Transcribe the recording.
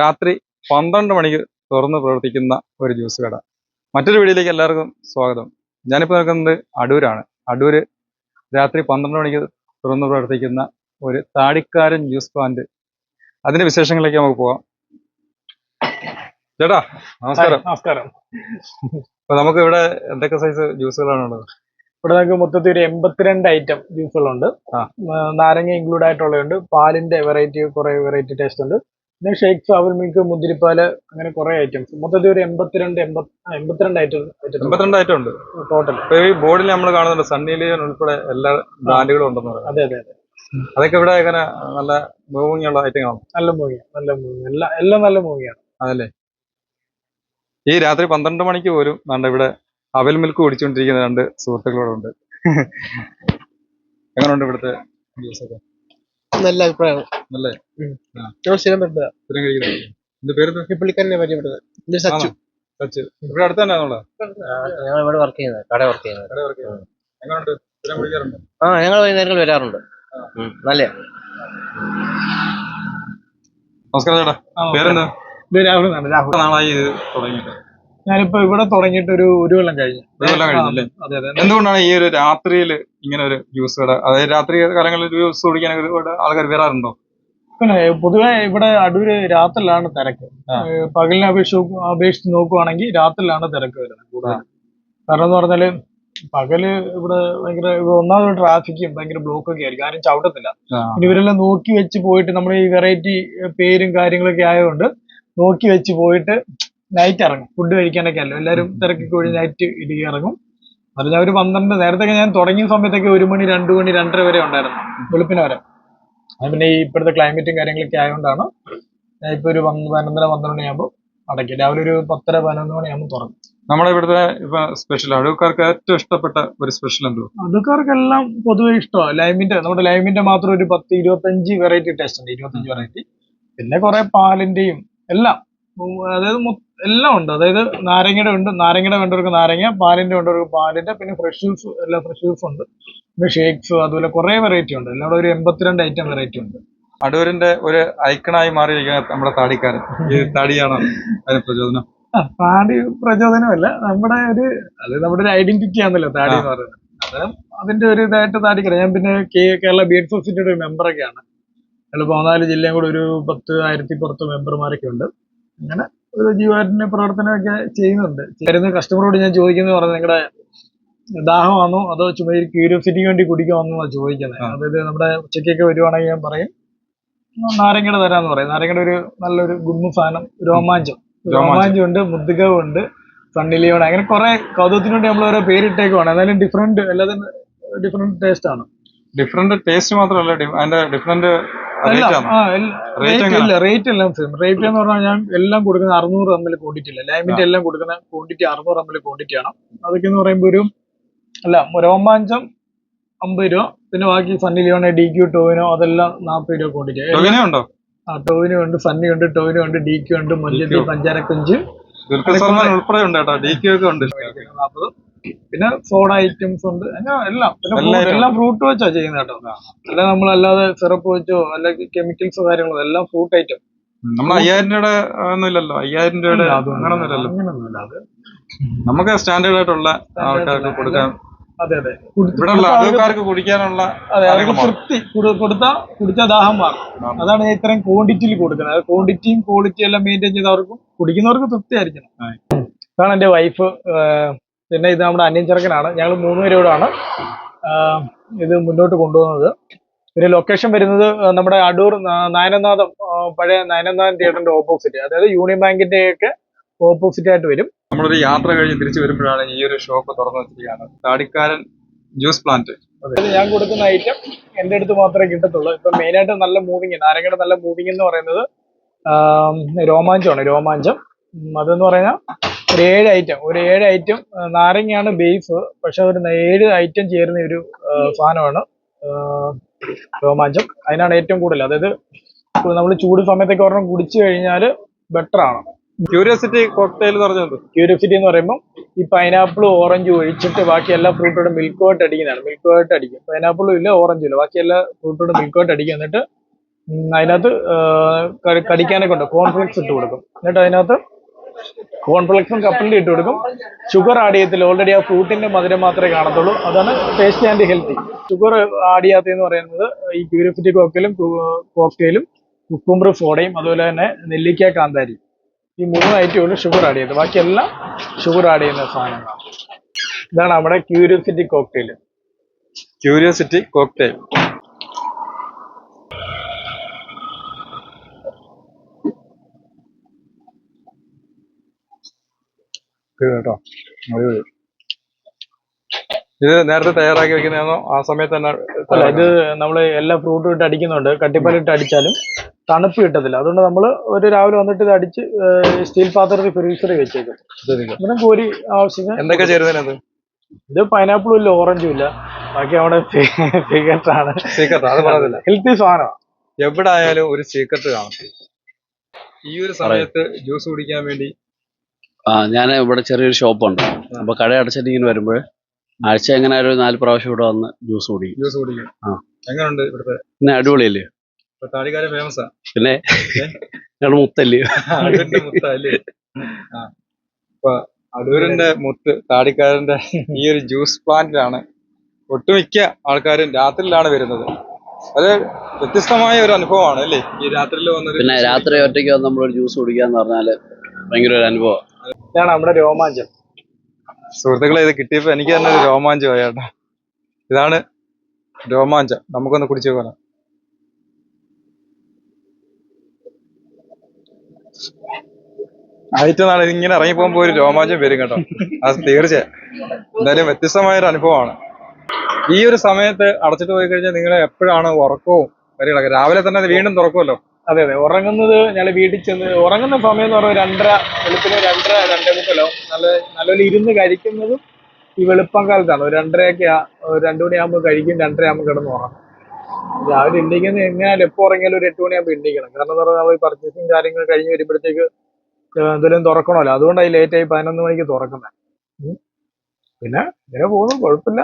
രാത്രി പന്ത്രണ്ട് മണിക്ക് തുറന്ന് പ്രവർത്തിക്കുന്ന ഒരു ജ്യൂസ് കട. മറ്റൊരു വീഡിയോയിലേക്ക് എല്ലാവർക്കും സ്വാഗതം. ഞാനിപ്പോൾ നിൽക്കുന്നത് അടൂരാണ്. അടൂര് രാത്രി പന്ത്രണ്ട് മണിക്ക് തുറന്ന് പ്രവർത്തിക്കുന്ന ഒരു താടിക്കാരൻ ജ്യൂസ് പ്ലാന്റ്. അതിന്റെ വിശേഷങ്ങളിലേക്ക് നമുക്ക് പോവാം. ചേട്ടാ നമസ്കാരം. നമസ്കാരം. അപ്പൊ നമുക്ക് ഇവിടെ എന്തൊക്കെ സൈസ് ജ്യൂസുകളാണ് ഉള്ളത്? ഇവിടെ നമുക്ക് മൊത്തത്തിൽ ഒരു എൺപത്തിരണ്ട് ഐറ്റം ജ്യൂസുകളുണ്ട്. നാരങ്ങ ഇൻക്ലൂഡ് ആയിട്ടുള്ളതുണ്ട്. പാലിന്റെ വെറൈറ്റി കുറെ വെറൈറ്റി ടേസ്റ്റ് ഉണ്ട്. പിന്നെ ഷേക്സ് അവൽ മിൽക്ക് മുന്തിരിപ്പാൽ അങ്ങനെ കുറെ ഐറ്റംസ് മൊത്തത്തിൽ ഒരു എൺപത്തിരണ്ട് എൺപത്തിരണ്ട് ഐറ്റം എൺപത്തിരണ്ട് ഐറ്റം ഉണ്ട്. ടോട്ടൽ ഇപ്പൊ ഈ ബോർഡിൽ നമ്മൾ കാണുന്നുണ്ട് സണ്ണി ലീവൻ ഉൾപ്പെടെ എല്ലാ ബ്രാൻഡുകളും ഉണ്ടെന്ന് പറയാം അതെ അതെ അതെ. അതൊക്കെ ഇവിടെ എങ്ങനെ നല്ല മൂവിങ് ഉള്ള ഐറ്റങ്ങളാണ് നല്ല മൂവിയാണ് നല്ല മൂവി എല്ലാം എല്ലാം നല്ല മൂവിയാണ് അതല്ലേ? ഈ രാത്രി പന്ത്രണ്ട് മണിക്ക് പോലും നമ്മുടെ ഇവിടെ അവൽ മിൽക്ക് കുടിച്ചുകൊണ്ടിരിക്കുന്ന രണ്ട് സുഹൃത്തുക്കളോട് ഉണ്ട് എങ്ങനെയുണ്ട് ഇവിടുത്തെ നല്ല അഭിപ്രായമാണ് നല്ലേ ഞങ്ങൾ സ്ഥിരം വരുന്നത് ഇത്രയും കഴിക്കുന്നത്. എന്റെ പേര് ഈ പുള്ളിക്കാരനെ പരിചയപ്പെടുന്നത്. ഇത് സച്ചു. സച്ച്. ഇവിടെ അടുത്ത് തന്നെ ആണല്ലോ ഞങ്ങൾ ഇവിടെ വർക്ക് ചെയ്യുന്നത്. കട വർക്ക് ചെയ്യുന്നത്. കട വർക്ക് ചെയ്യുന്നത്. എങ്ങനെയുണ്ട് സ്ഥിരം കുടിക്കാറുണ്ട്? ആ ഞങ്ങൾ വൈകുന്നേരങ്ങൾ വരാറുണ്ട്. നല്ല. നമസ്കാരം ചേട്ടാ. പേരെന്താ? ഇത് രാഹുൽ രാഹുൽ. എത്ര നാളായി ഇത് തുടങ്ങിയിട്ട്? ഞാനിപ്പോ ഇവിടെ തുടങ്ങിയിട്ട് ഒരു ഒരു കൊല്ലം കഴിഞ്ഞു. ഒരു കൊല്ലം കഴിഞ്ഞല്ലേ? ആ, അതെ അതെ. എന്തുകൊണ്ടാണ് ഈ ഒരു രാത്രിയിൽ ഇങ്ങനെ ഒരു ജ്യൂസ് കട? അതായത് രാത്രി കാലങ്ങളിൽ ജ്യൂസ് കുടിക്കാൻ ഒരുപാട് ആൾക്കാർ വരാറുണ്ടോ? പിന്നെ പൊതുവെ ഇവിടെ അടൂര് രാത്രിയിലാണ് തിരക്ക്. പകലിനെ അപേക്ഷ അപേക്ഷിച്ച് നോക്കുവാണെങ്കിൽ രാത്രിയിലാണ് തിരക്ക് വരുന്നത് കൂടുതൽ കാരണം എന്ന് പറഞ്ഞാൽ പകൽ ഇവിടെ ഭയങ്കര ഒന്നാമത് ട്രാഫിക്കും ഭയങ്കര ബ്ലോക്ക് ഒക്കെ ആയിരിക്കും. ആരും ചവിട്ടത്തില്ല. പിന്നെ ഇവരെല്ലാം നോക്കി വെച്ച് പോയിട്ട് നമ്മൾ ഈ വെറൈറ്റി പേരും കാര്യങ്ങളൊക്കെ ആയതുകൊണ്ട് നോക്കി വെച്ച് പോയിട്ട് നൈറ്റ് ഇറങ്ങും. ഫുഡ് കഴിക്കാനൊക്കെ അല്ലോ? എല്ലാവരും തിരക്കി കൂടി നൈറ്റ് ഇടുകി ഇറങ്ങും. അത് ഞാൻ ഒരു പന്ത്രണ്ട് നേരത്തെ ഞാൻ തുടങ്ങിയ സമയത്തൊക്കെ ഒരു മണി രണ്ടു മണി രണ്ടര വരെ ഉണ്ടായിരുന്നു. വെളുപ്പിന് വരെ. അത് പിന്നെ ഈ ഇപ്പോഴത്തെ ക്ലൈമറ്റും കാര്യങ്ങളൊക്കെ ആയതുകൊണ്ടാണ് ഇപ്പൊ ഒരു പന്ത് പതിനൊന്നര പന്ത്രണ്ട് മണിയാകുമ്പോൾ അടയ്ക്കും. രാവിലെ ഒരു പത്തര പതിനൊന്ന് മണിയാകുമ്പോൾ തുറക്കും. നമ്മുടെ ഇവിടുത്തെ ഇപ്പൊ സ്പെഷ്യൽ അടുക്കാർക്ക് ഏറ്റവും ഇഷ്ടപ്പെട്ട ഒരു സ്പെഷ്യൽ എന്തോ അടുക്കാർക്കെല്ലാം പൊതുവെ ഇഷ്ടമാണ്. ലൈമിന്റെ നമ്മുടെ ലൈമിന്റെ മാത്രം ഒരു പത്ത് ഇരുപത്തഞ്ച് വെറൈറ്റി ടേസ്റ്റ് ഉണ്ട്. ഇരുപത്തഞ്ച് വെറൈറ്റി പിന്നെ കുറെ പാലിന്റെയും എല്ലാം. അതായത് എല്ലാം ഉണ്ട്. അതായത് നാരങ്ങയുടെ ഉണ്ട് നാരങ്ങയുടെ വേണ്ടവർക്ക് നാരങ്ങ പാലിന്റെ വേണ്ടവർക്ക് പാലിന്റെ പിന്നെ ഫ്രഷ് ജ്യൂസ് എല്ലാം ഫ്രഷ് ജ്യൂസ് ഉണ്ട്. പിന്നെ ഷേക്സ് അതുപോലെ കുറെ വെറൈറ്റി ഉണ്ട്. എല്ലാം ഒരു എൺപത്തിരണ്ട് ഐറ്റം വെറൈറ്റി ഉണ്ട്. അടൂരിന്റെ ഒരു ഐക്കണായി മാറിയിരിക്കുന്ന നമ്മുടെ താടിക്കാരൻ. ഈ താടിയാണ് അതിന് പ്രചോദനം? താടി പ്രചോദനമല്ല. നമ്മുടെ ഒരു അത് നമ്മുടെ ഒരു ഐഡന്റിറ്റി ആണല്ലോ താടി എന്ന് പറയുന്നത്. അത് അതിന്റെ ഒരു ഇതായിട്ട് താടിക്കറിയാം ഞാൻ പിന്നെ കേ- കേരള ബി എഡ് സൊസൈറ്റിയുടെ ഒരു മെമ്പറൊക്കെയാണ് ഞങ്ങൾ പതിനാല് ജില്ലയും കൂടെ ഒരു പത്ത് ആയിരത്തി പുറത്ത് മെമ്പർമാരൊക്കെ ഉണ്ട്. അങ്ങനെ ഒരു ജീവകാരുണ്യ പ്രവർത്തനമൊക്കെ ചെയ്യുന്നുണ്ട്. വരുന്ന കസ്റ്റമറോട് ഞാൻ ചോദിക്കുന്നത് പറഞ്ഞു നിങ്ങളുടെ ദാഹമാണോ അതോ ചുമ്മാ ഒരു ക്യൂരിയോസിറ്റിക്ക് വേണ്ടി കുടിക്കുവാന്നോ ചോദിക്കുന്നത്. അതായത് നമ്മുടെ ഉച്ചയ്ക്കൊക്കെ വരുവാണെങ്കിൽ ഞാൻ പറയും നാരങ്ങയുടെ തരാന്ന് പറയും. നാരങ്ങയുടെ ഒരു നല്ലൊരു ഗുമ്മ സാധനം രോമാഞ്ചം. രോമാഞ്ചം. ഉണ്ട് രോമാഞ്ചം ഉണ്ട് സണ്ണിലിയോണ്ട് അങ്ങനെ കുറെ കൗതുകത്തിന് വേണ്ടി നമ്മൾ ഓരോ പേരിട്ടേക്കുവാണ്. എന്നാലും ഡിഫറെന്റ് എല്ലാതും ഡിഫറെന്റ് ടേസ്റ്റ് ആണ്. ഡിഫറെന്റ് ടേസ്റ്റ് മാത്രമല്ല അതിന്റെ ഡിഫറെന്റ് റേറ്റ് എല്ലാം. സെയിം റേറ്റ് എന്ന് പറഞ്ഞാൽ ഞാൻ എല്ലാം കൊടുക്കുന്ന അറുന്നൂറ് എം എൽ ക്വാണ്ടിറ്റി അല്ല ലൈമിന്റെ എല്ലാം കൊടുക്കുന്ന ക്വാണ്ടിറ്റി അറുന്നൂറ് എം എൽ ക്വാണ്ടിറ്റി ആണ്. അതൊക്കെ എന്ന് പറയുമ്പോൾ ഒരു അല്ല രോമാഞ്ചം അമ്പത് രൂപ. പിന്നെ ബാക്കി സണ്ണി ലിയോണോ ഡി ക്യൂ ടോവിനോ അതെല്ലാം നാൽപ്പത് രൂപ ക്വാണ്ടിറ്റി ഉണ്ടോ? ആ ടോവിനോ ഉണ്ട് സണ്ണി ഉണ്ട് ടോവിനോ ഉണ്ട് ഡി ക്യൂ ഉണ്ട് മഞ്ചത്തി. പഞ്ചാരക്കുഞ്ച്. ഉൾപ്പെടെ ഉണ്ട് കേട്ടോ. ഡി ക്യു ഒക്കെ ഉണ്ട്. നാൽപ്പത് പിന്നെ സോഡ ഐറ്റംസ് ഉണ്ട്. അങ്ങനെ എല്ലാം. പിന്നെ എല്ലാ ഫ്രൂട്ട് വെച്ചാ ചെയ്യുന്നത് കേട്ടോ. അല്ല നമ്മൾ അല്ലാതെ സിറപ്പ് വെച്ചോ അല്ലെങ്കിൽ കെമിക്കൽസോ കാര്യങ്ങളോ എല്ലാം ഫ്രൂട്ട് ഐറ്റം നമ്മൾ അയ്യായിരം രൂപയുടെ ഒന്നുമില്ലല്ലോ അയ്യായിരം രൂപയുടെ നമുക്ക് സ്റ്റാൻഡേർഡ് ആയിട്ടുള്ള ആൾക്കാർക്ക് കൊടുക്കാൻ അതെ അതെ. ആൾക്കാർക്ക് കുടിക്കാനുള്ള അതെ അവർക്ക് തൃപ്തി. കൊടുത്താൽ കുടിച്ചാൽ കുടിച്ച ദാഹം മാറും. അതാണ് ഞാൻ ഇത്രയും ക്വാണ്ടിറ്റിയിൽ കൊടുക്കുന്നത്. ക്വാണ്ടിറ്റിയും ക്വാളിറ്റിയും എല്ലാം മെയിന്റെയിൻ ചെയ്ത് അവർക്കും കുടിക്കുന്നവർക്ക് തൃപ്തി ആയിരിക്കണം അതാണ് എന്റെ വൈഫ് പിന്നെ ഇത് നമ്മുടെ അന്യൻ ചെറുക്കനാണ്. ഞങ്ങൾ മൂന്ന് പേരോടാണ് ഇത് മുന്നോട്ട് കൊണ്ടുപോകുന്നത്. പിന്നെ ലൊക്കേഷൻ വരുന്നത് നമ്മുടെ അടൂർ നയനനാഥം പഴയ നയനനാഥൻ തിയേറ്ററിന്റെ ഓപ്പോസിറ്റ് അതായത് യൂണിയൻ ബാങ്കിന്റെ ഒക്കെ ഓപ്പോസിറ്റ് ആയിട്ട് വരും. നമ്മളൊരു യാത്ര കഴിഞ്ഞ് തിരിച്ചു വരുമ്പോഴാണ് ഈ ഒരു ഷോപ്പ് തുറന്നു വെച്ചിരിക്കുകയാണ് താടിക്കാരൻ ജ്യൂസ് പ്ലാന്റ് ഞാൻ കൊടുക്കുന്ന ഐറ്റം എന്റെ അടുത്ത് മാത്രമേ കിട്ടത്തുള്ളൂ. ഇപ്പൊ മെയിൻ ആയിട്ട് നല്ല മൂവിങ് നാരങ്ങയുടെ നല്ല മൂവിങ് എന്ന് പറയുന്നത് രോമാഞ്ചമാണ് രോമാഞ്ചം. അതെന്ന് പറഞ്ഞാൽ ഒരു ഏഴ് ഐറ്റം ഒരു ഏഴ് ഐറ്റം നാരങ്ങയാണ് ബേസ് പക്ഷെ ഒരു ഏഴ് ഐറ്റം ചേരുന്ന ഒരു സാധനമാണ് രോമാഞ്ചം. അതിനാണ് ഏറ്റവും കൂടുതൽ. അതായത് നമ്മൾ ചൂട് സമയത്തൊക്കെ ഒരെണ്ണം കുടിച്ചു കഴിഞ്ഞാൽ ബെറ്റർ ആണ്. ക്യൂരിയോസിറ്റി കോക്ടെയിൽ പറഞ്ഞത് ക്യൂരിയോസിറ്റി എന്ന് പറയുമ്പോൾ ഈ പൈനാപ്പിൾ ഓറഞ്ച് ഒഴിച്ചിട്ട് ബാക്കി എല്ലാ ഫ്രൂട്ടോടും മിൽക്ക് ആയിട്ട് അടിക്കുന്നതാണ്. മിൽക്ക് ആയിട്ട് അടിക്കും. പൈനാപ്പിളും ഇല്ല ഓറഞ്ചും ഇല്ല. ബാക്കി എല്ലാ ഫ്രൂട്ടോടും മിൽക്ക് ആയിട്ട് അടിക്കും. എന്നിട്ട് അതിനകത്ത് കടിക്കാനൊക്കെ ഉണ്ട്. കോൺഫ്ലെക്സ് ഇട്ട് കൊടുക്കും. എന്നിട്ട് അതിനകത്ത് കോൺഫ്ലെക്സും കപ്പലിൽ ഇട്ട് കൊടുക്കും. ഷുഗർ ആഡ് ചെയ്യത്തില്ല. ഓൾറെഡി ആ ഫ്രൂട്ടിന്റെ മധുരം മാത്രമേ കാണത്തുള്ളൂ. അതാണ് tasty and healthy sugar add ചെയ്യാത്തതെന്ന് പറയുന്നത് ഈ ക്യൂരിയോസിറ്റി കോക്കയിലും കോക്ടെയിലും കുക്കുംബർ ഫോടയും അതുപോലെ തന്നെ നെല്ലിക്ക കാന്താരി. ഈ മൂന്ന് ഐറ്റമുള്ളൂ ഷുഗർ ആഡ് ചെയ്തത് ബാക്കിയെല്ലാം ഷുഗർ ആഡ് ചെയ്യുന്ന സാധനങ്ങളാണ്. ഇതാണ് നമ്മുടെ ക്യൂരിയോസിറ്റി കോക്ടെയിൽ ക്യൂരിയോസിറ്റി കോക്ടെയിൽ കേട്ടോ. അടിപൊളി. ഇത് നേരത്തെ തയ്യാറാക്കി വെക്കുന്നതാണോ? ആ സമയത്ത് തന്നെ അല്ല ഇത് നമ്മൾ എല്ലാ ഫ്രൂട്ടും ഇട്ട് അടിക്കുന്നുണ്ട്. കട്ടിപ്പാലിട്ട് അടിച്ചാലും തണുപ്പ് കിട്ടത്തില്ല. അതുകൊണ്ട് നമ്മൾ ഒരു രാവിലെ വന്നിട്ട് ഇത് അടിച്ച് സ്റ്റീൽ പാത്രത്തിൽ ഫ്രീസറിൽ വെച്ചേക്കും. പിന്നെ കോരി ആവശ്യത്തിന് എന്തൊക്കെ ചേരുന്നതിനകത്ത് ഇത് പൈനാപ്പിളും ഇല്ല ഓറഞ്ചും ഇല്ല. ബാക്കി അവിടെ ആണ്. സീക്രട്ട് അത് പറഞ്ഞില്ല. ഹെൽത്തി സാധനമാണ് എവിടെ ആയാലും ഒരു സീക്രട്ട് കാണും. ഈ ഒരു സമയത്ത് ജ്യൂസ് കുടിക്കാൻ വേണ്ടി ആ ഞാൻ ഇവിടെ ചെറിയൊരു ഷോപ്പുണ്ട്. അപ്പൊ കട അടച്ചിട്ട് ഇങ്ങനെ വരുമ്പോൾ ആഴ്ച എങ്ങനെ ഒരു നാല് പ്രാവശ്യം ഇവിടെ വന്ന് ജ്യൂസ് കുടിക്കും. ജ്യൂസ് കുടിക്കും. ആ. എങ്ങനെയുണ്ട് ഇവിടുത്തെ? പിന്നെ അടിപൊളിയല്ലേ? ഇപ്പൊ താടിക്കാരൻ ഫേമസാ പിന്നെ ഞങ്ങളുടെ മുത്തല്ലേ? അടൂരിന്റെ മുത്ത അല്ലേ ആ. അപ്പൊ അടൂരിന്റെ മുത്ത് താടിക്കാരന്റെ ഈ ഒരു ജ്യൂസ് പ്ലാന്റിലാണ് ഒട്ടുമിക്ക ആൾക്കാരും രാത്രിയിലാണ് വരുന്നത്. അത് വ്യത്യസ്തമായ ഒരു അനുഭവമാണ് അല്ലേ? ഈ രാത്രിയിൽ വന്നൊരു പിന്നെ രാത്രി ഒറ്റയ്ക്ക് വന്ന് നമ്മൾ ജ്യൂസ് കുടിക്കാന്ന് പറഞ്ഞാൽ ഭയങ്കര ഒരു അനുഭവം. ഇതാണ് നമ്മുടെ രോമാഞ്ചം. സുഹൃത്തുക്കളെ ഇത് കിട്ടിയപ്പോ എനിക്ക് തന്നെ ഒരു രോമാഞ്ചമായി ഇതാണ് രോമാഞ്ചം. നമുക്കൊന്ന് കുടിച്ചു പോകാം ആയിട്ട് നാളെ ഇങ്ങനെ ഇറങ്ങി പോകുമ്പോ ഒരു രോമാഞ്ചം വരും കേട്ടോ. അത് തീർച്ചയായും എന്തായാലും വ്യത്യസ്തമായ ഒരു അനുഭവമാണ്. ഈ ഒരു സമയത്ത് അടച്ചിട്ട് പോയി കഴിഞ്ഞാൽ നിങ്ങൾ എപ്പോഴാണ് ഉറക്കവും കാര്യങ്ങളൊക്കെ? രാവിലെ തന്നെ വീണ്ടും തുറക്കുമല്ലോ. അതെ അതെ. ഉറങ്ങുന്നത് ഞങ്ങൾ വീട്ടിൽ ചെന്ന് ഉറങ്ങുന്ന സമയം എന്ന് പറഞ്ഞാൽ രണ്ടര വെളുപ്പിന് രണ്ടര രണ്ടേ മുക്കാലോ. നല്ല നല്ലപോലെ ഇരുന്ന് കഴിക്കുന്നതും ഈ വെളുപ്പം കാലത്താണ്. ഒരു രണ്ടരയൊക്കെ രണ്ടു മണിയാകുമ്പോൾ കഴിക്കും രണ്ടര ആകുമ്പോൾ കിടന്ന് ഉറങ്ങും. രാവിലെ എണ്ണിക്കുന്നത് എങ്ങനെയാലും എപ്പോൾ ഉറങ്ങിയാലും ഒരു എട്ട് മണിയാകുമ്പോൾ എണ്ണിക്കണം കാരണം എന്ന് പറഞ്ഞാൽ നമ്മൾ ഈ പർച്ചേസിങ് കാര്യങ്ങൾ കഴിഞ്ഞ് വരുമ്പോഴത്തേക്ക് എന്തെങ്കിലും തുറക്കണമല്ലോ. അതുകൊണ്ടാണ് ലേറ്റ് ആയി പതിനൊന്ന് മണിക്ക് തുറക്കുന്നത് പിന്നെ ഇങ്ങനെ പോകുന്നു. കുഴപ്പമില്ല.